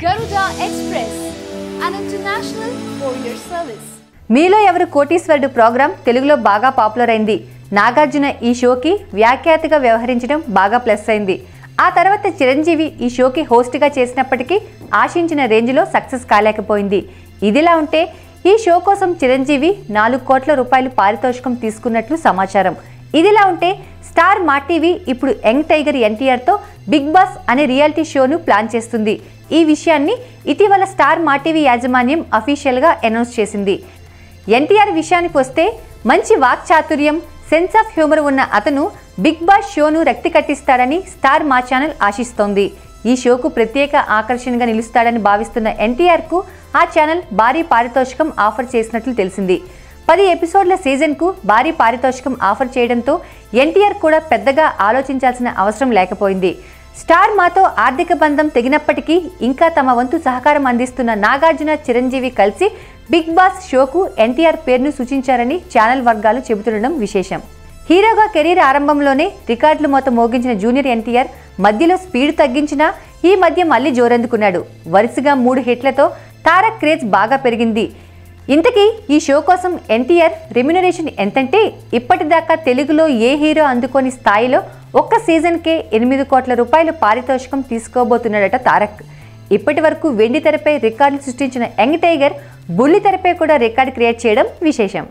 Express Express, an international courier service మీలో ఎవరు కోటీశ్వరుడు ప్రోగ్రాం తెలుగులో బాగా పాపులర్ అయింది? నాగార్జున ఈ షోకి వ్యాఖ్యాతగా వ్యవహరించడం బాగా ప్లస్ అయింది. ఆ తర్వాత చిరంజీవి ఈ షోకి హోస్ట్గా చేసినప్పటికీ ఆశించిన రేంజ్లో సక్సెస్ కాలేకపోయింది. ఇదిలా ఉంటే ఈ షో కోసం చిరంజీవి నాలుగు కోట్ల రూపాయలు పారితోషికం తీసుకున్నట్లు సమాచారం. ఇదిలా ఉంటే స్టార్ మా టీవీ ఇప్పుడు యంగ్ టైగర్ ఎన్టీఆర్తో బిగ్ బాస్ అనే రియాలిటీ షోను ప్లాన్ చేస్తుంది. ఈ విషయాన్ని ఇటీవల స్టార్ మా టీవీ యాజమాన్యం అఫీషియల్గా అనౌన్స్ చేసింది. ఎన్టీఆర్ విషయానికి వస్తే మంచి వాక్చాతుర్యం సెన్స్ ఆఫ్ హ్యూమర్ ఉన్న అతను బిగ్ బాస్ షోను రక్తి కట్టిస్తాడని స్టార్ మా ఛానల్ ఆశిస్తోంది. ఈ షోకు ప్రత్యేక ఆకర్షణగా నిలుస్తాడని భావిస్తున్న ఎన్టీఆర్కు ఆ ఛానల్ భారీ పారితోషికం ఆఫర్ చేసినట్లు తెలిసింది. పది ఎపిసోడ్ల సీజన్కు భారీ పారితోషికం ఆఫర్ చేయడంతో ఎన్టీఆర్ కూడా పెద్దగా ఆలోచించాల్సిన అవసరం లేకపోయింది. స్టార్ మాతో ఆర్థిక బంధం తెగినప్పటికీ ఇంకా తమ వంతు సహకారం అందిస్తున్న నాగార్జున చిరంజీవి కలిసి బిగ్ బాస్ షోకు ఎన్టీఆర్ పేరును సూచించారని ఛానల్ వర్గాలు చెబుతుండడం విశేషం. హీరోగా కెరీర్ ఆరంభంలోనే రికార్డులు మొత్తం మోగించిన జూనియర్ ఎన్టీఆర్ మధ్యలో స్పీడ్ తగ్గించినా ఈ మధ్య మళ్ళీ జోరందుకున్నాడు. వరుసగా మూడు హిట్లతో తారక్ క్రేజ్ బాగా పెరిగింది. ఇంతకీ ఈ షో కోసం ఎన్టీఆర్ రెమ్యునరేషన్ ఎంతంటే ఇప్పటిదాకా తెలుగులో ఏ హీరో అందుకోని స్థాయిలో ఒక్క సీజన్కే ఎనిమిది కోట్ల రూపాయలు పారితోషికం తీసుకోబోతున్నాడట తారక్. ఇప్పటి వరకు వెండి తెరపై రికార్డులు సృష్టించిన యంగ్ టైగర్ బుల్లి తెరపై కూడా రికార్డు క్రియేట్ చేయడం విశేషం.